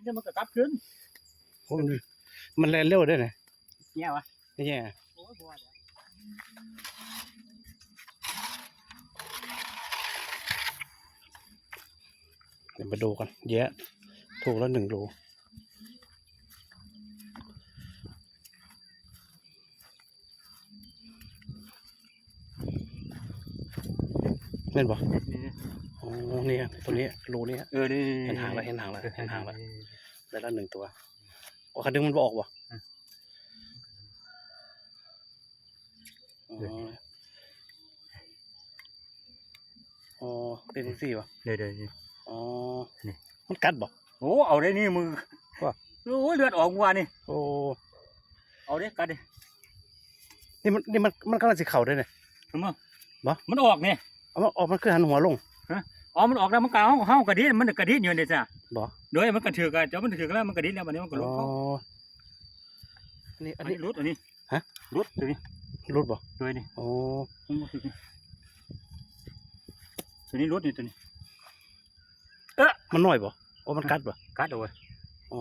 กินแล้วมันก็กลับขึ้นโอ้มันมันแรงเร็วด้วยนะเนี่ยวะนี่แย่โอ้ยบ่ว่าแล้วเดี๋ยวมาดูกันแย่ถูกแล้วหนึ่งโลเล่นบ่นี่โอ้นี่ฮะตัวนี้โลนี้ฮะเออนี่เห็นหางแล้วเห็นหางแล้วเห็นหางแล้วได้แล้วหนึ่งตัวโอ้คันดึงมันบออกว่ะอ๋ออ๋อเป็นจังสี่ป่ะเดี๋ยวเดี๋ยวนี่อ๋อนี่มันกัดบ่โอ้เอาได้นี่มือว่ะโอ้ยเลือดออกมัวนี่โอ้เอาเด้กัดดินี่มันนี่มันมันกำลังสิเข่าด้วยเนี่ยถูกมั้งบ่มันออกนี่เอามันออกมันคือหันหัวลง อ๋อมันออกแล้วมันกาวเฮากระดิ่งมันกระดิ่งอยู่นี่จ้ะบ่โดยมันกระถือกอะเจ้ามันถือกแล้วมันกระดิ่งแล้วมันนี้มันก็ลุอ๋กอเข้าอันนี้อัอันนนี้นี้ รุดอันนี้ฮะ รุดตัวนี้รุดบ่ตัวนี้อ๋อมันบ่ถือนี่ตัวนี้รุดนี่ตัวนี้มันน้อยบ่โอ้มันกัดบ่กัดเอาไว้อ๋อ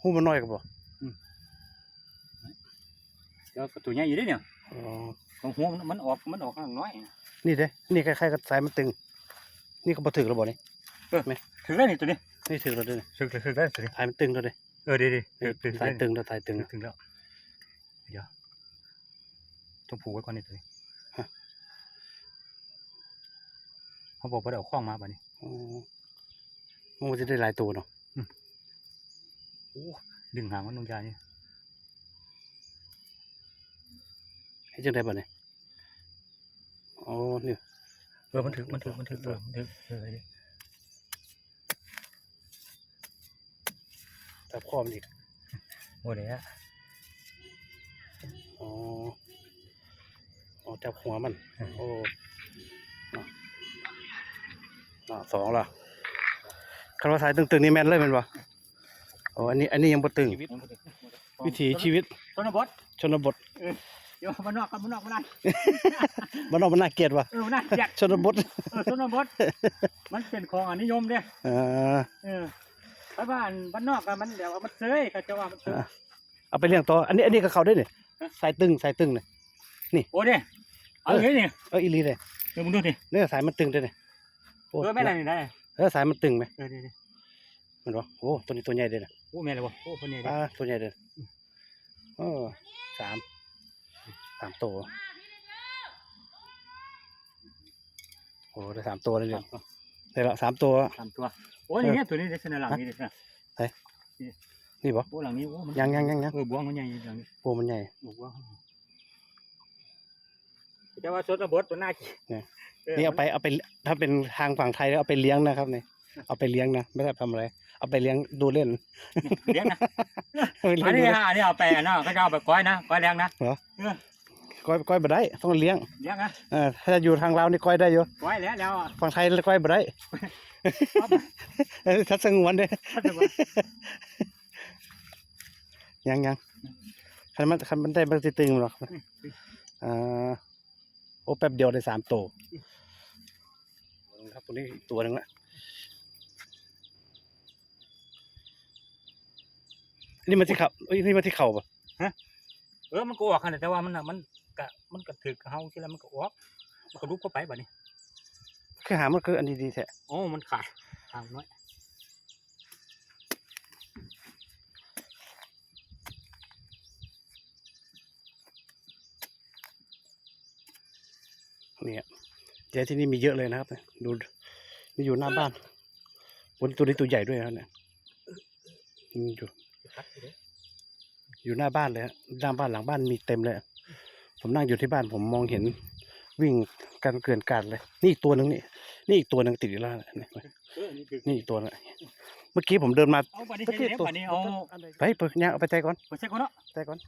หูมันน้อยกับบ่ แล้วก็ตัวใหญ่อยู่เด้เนี่ยอ๋อของหัวมันมันออกมันออกข้างน้อยนี่เด้นี่คล้ายๆกับสายมันตึง นี่ก็บ่ถึงแล้วบ่นี่ถือได้นี่ตัวนี้นี่ถึงแล้วเด้อนี่ถือถือได้ตัวนี้สายมันตึงแล้วเด้เออดีดีนี่ถือสายตึงแล้วสายตึงถึงแล้วเดี๋ยวต้องผูกไว้ก่อนนี่ตัวนี้ฮะเขาบอกว่าเอาข้องมาบ่นี้อ๋อมันจะได้หลายตัวเนาะโอ้ดึงหางมันลงยานี่ ให้จังได้บ่นี่อ๋อนี่เออมันถือมันถือมันถือเออมันถือเออดิจับคอมันอีกโอ้เดี๋ยวอ๋ออ๋อจับหัวมัน โอ้อะอะสองและคันว่าสายตึงๆนี่แม่นเลยแม่นบ่อ๋ออันนี้ อันนี้ยังบ่ตึง วิถีชีวิตต้นบดชนบทเดี๋ยวมันนอกกันมันนอกมันได้บ้านนอกมันน่าเกลียดว่ะเออมันน่าเกลียดชนบทเออต้นบดมันเป็นของอันนิยมเด้เออเออไปบ้านบ้านนอกกันมันเดี๋ยวเอามันเซยเขาจะว่ามันเซยอะเอาไปเลี้ยงต่ออันนี้อันนี้ก็เข้าได้นี่ฮะสายตึงสายตึงนี่โอ้เด้เอาอย่างนี้นี่เอออีหลีเลยเดี๋ยวมึงดูดิเนี่ยสายมันตึงด้วยนี่โเออแม่อะไรนี่ได้เออสายมันตึงไหมเออดีดีมันบ่โอ้ตัวนี้ตัวใหญ่เลยนะโอ้แม่เลยวะโอ้คนนี้ดิอ่าตัวใหญ่เลยโอ้สาม สามตัวโอ้ได้สามตัวเลยเนี่ยได้ละสามตัว สามตัวโอ้นี่เนี่ยตัวนี้ได้เส้นหลังนี้เลยนะนี่บ่โอ้หลังนี้โอ้มันยังยังยังยังเออบวงมันใหญ่หลังนี้โอ้มันใหญ่โอ้บวงจะว่าสดระบดตัวหน้าขี้เนี่ยออนี่เอาไปเอาไปถ้าเป็นทางฝั่งไทยแล้วเอาไปเลี้ยงนะครับนี่เอาไปเลี้ยงนะไม่ได้ทำอะไร เอาไปเลี้ยงดูเล่นเลี้ยงนะเอาไปเลี้ยอังนดูนี้เล่นฮะอันนี้เอาไปอะเนาะก็จะเอาไปก้อยนะก้อยแรงนะ ก้อยก้อยบ่ได้ ต้องเลี้ยงเลี้ยงนะเออถ้าอยู่ทางลาวนี่ก้อยได้อยู่ก้อยแล้วแล้วอะฝั่งไทยก้อยบ่ได้เอาไปเออทัดสงวนเด้เอาไปยังยังคันมันคันมันได้มันสิตึงหรอกอ่าโอ้แป๊บเดียวได้สามตัวครับตัวนี้อีกตัวหนึ่งละนี่มันที่เข่าเอ้ยนี่มันที่เข่าปะเออมันก็ออกขนาดแต่ว่ามันน่ะมัน กะมันกะถือกะเฮาใช่แล้วมันก็ออกมันก็ลุกเข้าไปบัดนี้คือหามันคืออันดีๆแท้โอ้มันขาดทางน้อยเนี่ยเดี๋ยวที่นี่มีเยอะเลยนะครับ ดูนี่อยู่หน้าบ้านวันตัวนี้ตัวใหญ่ด้วยนะครับเนี่ยอืมอยู่คัดอยู่เด้อยู่หน้าบ้านเลยฮะหน้าบ้านหลังบ้านมีเต็มเลย ผมนั่งอยู่ที่บ้านผมมองเห็นวิ่งกันเกลื่อนกลาดเลย นี่อีกตัวหนึ่งนี่ นี่อีกตัวหนึ่งติดอยู่แล้วนะเนี่ยเออนี่ถือนี่อีกตัวนึงเมื่อกี้ผมเดินมาเอาบัดนี้เมื่อเฮ็กี้ดตัวบัดนี้เอาไปเปิดย่างเอาไปใจก่อนไปเช็คก่อนเนาะใจก่อน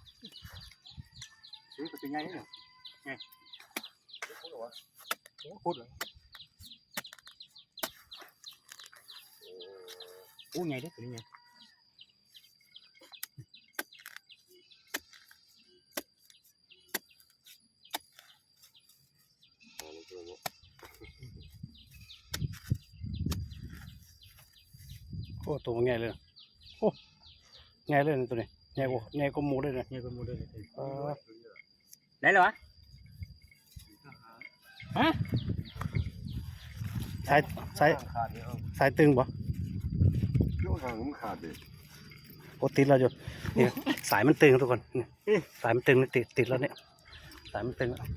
ซื้อก็เป็นไงเนี่ยไงโอ้โหเลยโอ้ใหญ่เด้อตัวนี้ให อ้ตัวมันใหญ่เลยนะโอ้ใหญ่เลยนะตัวนี้ใหญ่กว่าใหญ่กว่าหมูเลยนะเนี่ยเป็นโมเดลเออได้เลยวะฮะสายสายขาดเนี่ยเอาสายตึงบ่โยกทางมันขาดดิโอ้ติดแล้วอยู่นี่สายมันตึงทุกคนนี่สายมันตึงนี่ติดติดแล้วเนี่ยสายมันตึงแล้ว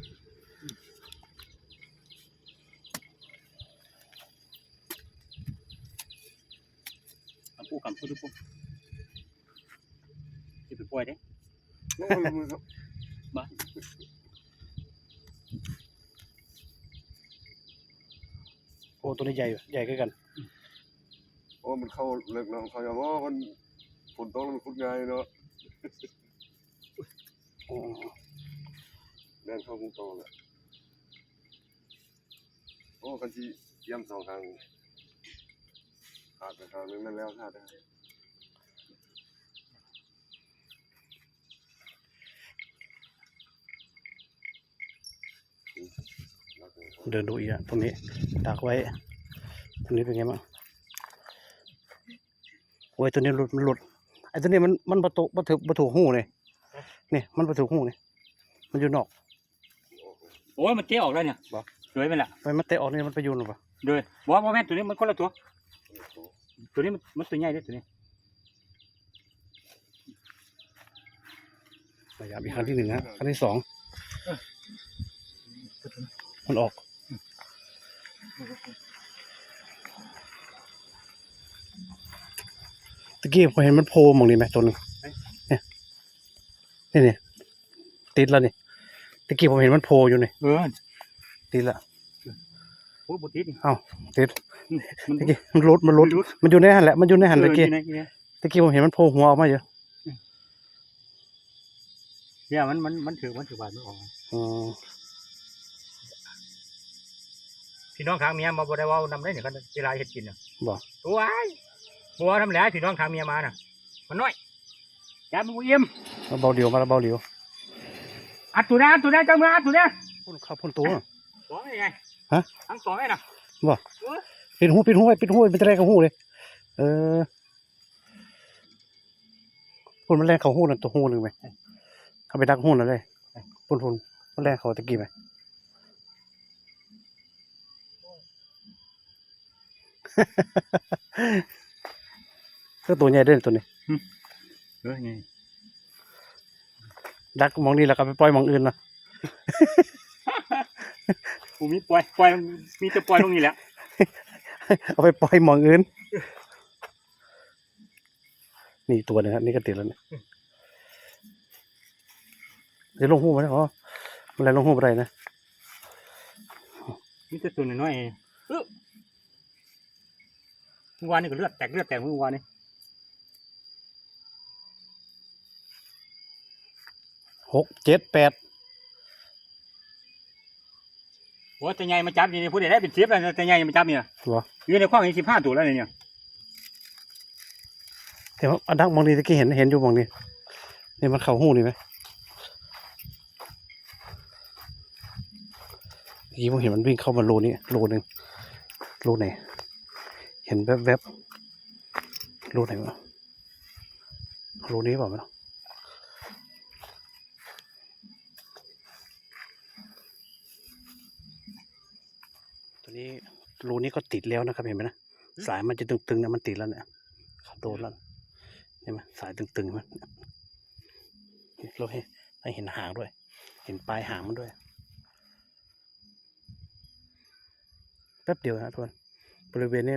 เอาปูกับปูทุกปูจะไปปล่อยเด้โอ้ยมือครับโอ้ตัวนี้ใหญ่อยู่ใหญ่ขึ้นกันโอ้มันเข้าเลิกเนาะเขาอย่างว่ามันฝนตกแล้วมันคุดง่ายเนาะโอ้แน่นเข้าคุ้งโตเลยโอ้กันที่เยี่ยมสองครั้ง ขาดไปครั้งนึงนั่นแล้วขาดได้อืมรักเลยครับเดินดูอีกอะตรงนี้ดักไว้ ตรงนี้เป็นไงบ้างโอ้ยตัวนี้หลุดมันหลุดไอ้ตัวนี้มันมันประตูประถูประถูหูเลยนี่มันประถูหูนี่มันอยู่นอกโอ้ยมันเตะออกแล้วเนี่ยบ่เลยไปละไปมันเตะออกนี่มันไปอยูนหรือเปล่าเลยบอกว่าแม่นตัวนี้มันคนละตัว ตัวนี้มันมันตัวใหญ่เด้อตัวนี้พยายามอีกครั้งที่หนึ่งนะครั้งที่สองมันออกตะกี้ผมเห็นมันโผล่มองนี่ไหมตัวหนึงเนี่ยนี่นี่ติดแล้วนี่ตะกี้ผมเห็นมันโผล่อยู่นี่เออติดละโอ้ยบติดนี่เอ้าติดมันตะกี้มันรุดมันรุดมันอยู่ในหันแหละมันอยู่ในหันตะกี้เออนี่นะตะกี้ผมเห็นมันโผล่หัวออกมาอยู่เนี่ยมันมันมันถือมันถือบาดไม่ออกอืมพี่น้องทางเมียมาบ่ได้เว่านำได้เนี่ยกันเวลาเฮ็ดกินน่ะบอกตัวไอ้บัวทำแหล้วพี่น้องทางเมียมาน่ะ มันน้อยยามันบ่เอี่ยมมาเบาเดียวมาแล้วเบาเดียวอัดตัวนะอัดตัวนะจังมืออัดตัวนะพุ่นเข้าพุ่นตัวสองยังไง ฮะ ทั้งสองไงน่ะปิดหูปิดหูไว้ปิดหูไว้เป็นแรกเขาหูเลยเออพุ่นมันแรกเขาหูนั่นตัวหูหนึ่งไหมเขาไปดักหูนั่นเลยพุ่นพุ่นมันแรกเขาตะกี้ไหมก็ตัวใหญ่เด้ตัวนี้เออไงดักมองนี่แล้วก็ไปปล่อยมองอื่นนะ กูมีปล่อยปล่อยมีแต่ปล่อยตรงนี้แหละเอาไปปล่อยมองอื่น นี่ตัวหนึงครับนี่ก็ติดแล้วเนี่ยเดี๋ยวลงหูมาแล้วอ๋อมันอะไรลงหูอะไรนะมีแต่ตัวน้อยๆเออเมื่อวานนี่ก็เลือดแตกเลือดแตกเมื่อวานนี่หกเจ็ดแปด โอ้แต่ใหญ่มาจับนี่พูดได้เป็นสิบแล้วนะแต่ใหญ่มาจับเนี่ยเหรออยู่ในข้องอีกสิบห้าตัวแล้วเนี่ยแต่ว่าอันดักมองนี่ตะกี้เห็นเห็นอยู่มองนี่นี่มันเข่าหูนี่ไหมเมื่อกี้ผมเห็นมันวิ่งเข้ามาโลนี้โลหนึ่งโลไหนเห็นแวบๆบโลไหนวะโลนี้เปล่าไม่รู้ตัว นี้โลนี้ก็ติดแล้วนะครับเห็นไหมนะสายมันจะตึงๆนะมันติดแล้วเนี่ยเขาโดนแล้วเห็นไหมสายตึงๆมันเราให้ให้เห็นหางด้วย เห็นปลายหางมันด้วยแป๊บเดียวนะทุกคนบริเวณนี้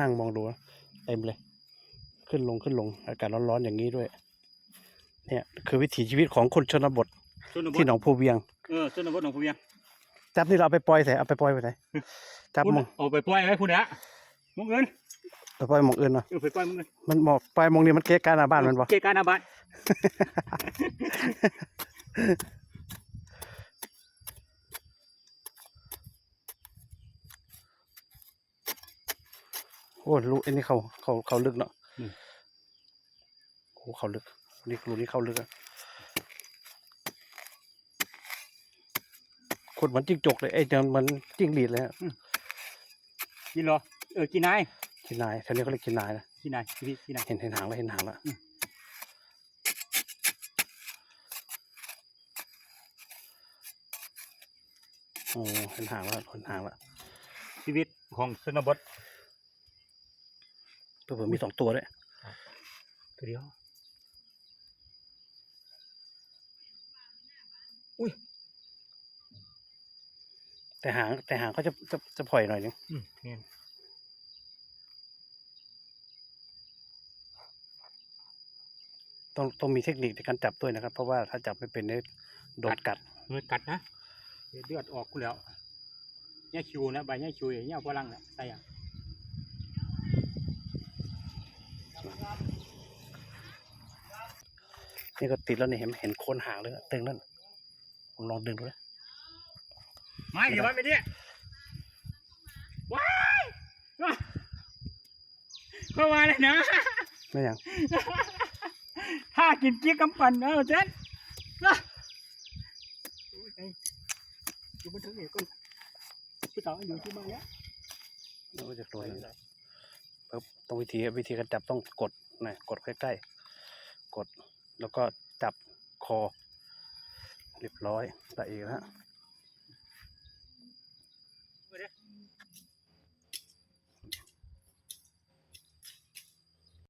นั่งมองดูนะเต็มเลย ขึ้นลงขึ้นลง อากาศร้อนๆอย่างนี้ด้วย เนี่ย คือวิถีชีวิตของคนชนบทชนบที่ทหนองพูเวียงเออชนบทหนองพูเวียงจับนี่เราเอาไปปล่อยใส่เอาไปปล่อยไปไหน จับพูดมองเอาไปปล่อยไว้พูดนะมึงเงินไปปล่อยหมองอื่นเนาะเออไปปล่อยมึงเงินมันหมอกปล่อยหมองนี้มันเกะกาหน้าบ้านมันบ่เกะการอาบัตโอ้รู้อันนี้เขาเขาเขาลึกเนาะโอ้เขาลึกนี่รูนี้เขาลึกอะขดเหมือนจิ้งจกเลยไอ้เจ้ามันจิ้งหรีดเลยอะ กินเหรอเออกินนายขี้นายแถวนี้เขาเรียกขี้นายนะที่ไหนที่ที่ไหนเห็นเห็นหางแล้วเห็นหางแล้วอืมโอ้เห็นหางแล้วเห็นหางแล้วชีวิตของชนบทเผื่อๆมีสองตัวด้วยตัวเดียว แต่หางแต่หางก็จะจะจะปล่อยหน่อยนึงอืมเนี่ยต้องต้องมีเทคนิคในการจับด้วยนะครับ เพราะว่าถ้าจับไม่เป็นเนี่ยโดนกัดมือกัดนะเดี๋ยวเลือดออกกูแล้วเนี่ยคิวนะใบเนี่ยคิวอย่างเงี้ยพลังนะใส่อะนี่ก็ติดแล้วนี่เห็นเห็นโคนหางเลยนะตึงนั่นผมลองดึงดูนะ ไม่เดี๋ยวไว้ไม่ได้ว้ายว้ายเข้ามาเลยนะไม่ยังถ้ากินเจี๊ยบกำปั่นเออเจ๊นนะโอ้ยไอ้อยู่บนถึงเอกก่อนพี่สาวอยู่ที่บ้านแล้วแล้วก็จะตัวนึงปึ๊บตรงวิธีวิธีการจับต้องกดนะกดใกล้ๆกดแล้วก็จับคอเรียบร้อยละเอียดฮะ